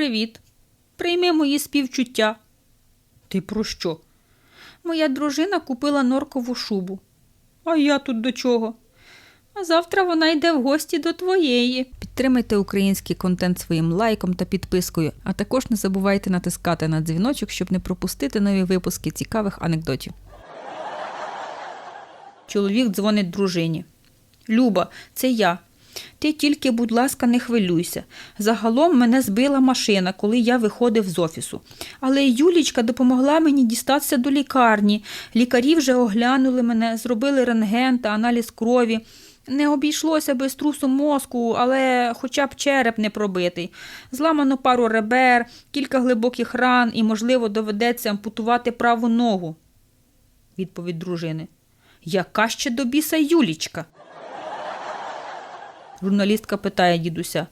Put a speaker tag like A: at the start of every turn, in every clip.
A: Привіт. Прийми мої співчуття. Ти про що? Моя дружина купила норкову шубу. А я тут до чого? А завтра вона йде в гості до твоєї. Підтримайте український контент своїм лайком та підпискою, а також не забувайте натискати на дзвіночок, щоб не пропустити нові випуски цікавих анекдотів. Чоловік дзвонить дружині. Люба, це я. Ти тільки, будь ласка, не хвилюйся. Загалом мене збила машина, коли я виходив з офісу. Але Юлічка допомогла мені дістатися до лікарні. Лікарі вже оглянули мене, зробили рентген та аналіз крові. Не обійшлося без трусу мозку, але хоча б череп не пробитий. Зламано пару ребер, кілька глибоких ран і, можливо, доведеться ампутувати праву ногу. Відповідь дружини. Яка ще до біса Юлічка? Журналістка питає дідуся,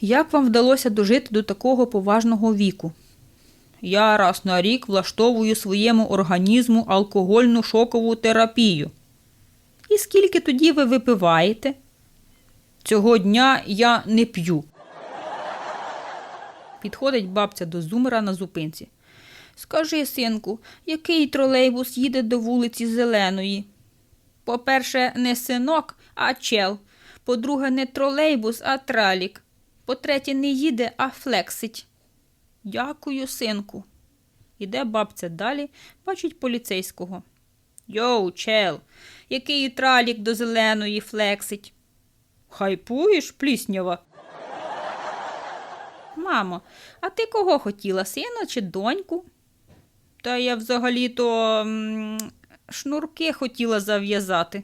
A: як вам вдалося дожити до такого поважного віку? Я раз на рік влаштовую своєму організму алкогольну шокову терапію. І скільки тоді ви випиваєте? Цього дня я не п'ю. Підходить бабця до зумера на зупинці. Скажи, синку, який тролейбус їде до вулиці Зеленої? По-перше, не синок, а чел. По-друге, не тролейбус, а тралік. По-третє, не їде, а флексить. Дякую, синку. Іде бабця далі, бачить поліцейського. Йоу, чел, який тралік до зеленої флексить. Хайпуєш, пліснява. Мамо, а ти кого хотіла, сина чи доньку? Та я взагалі-то шнурки хотіла зав'язати.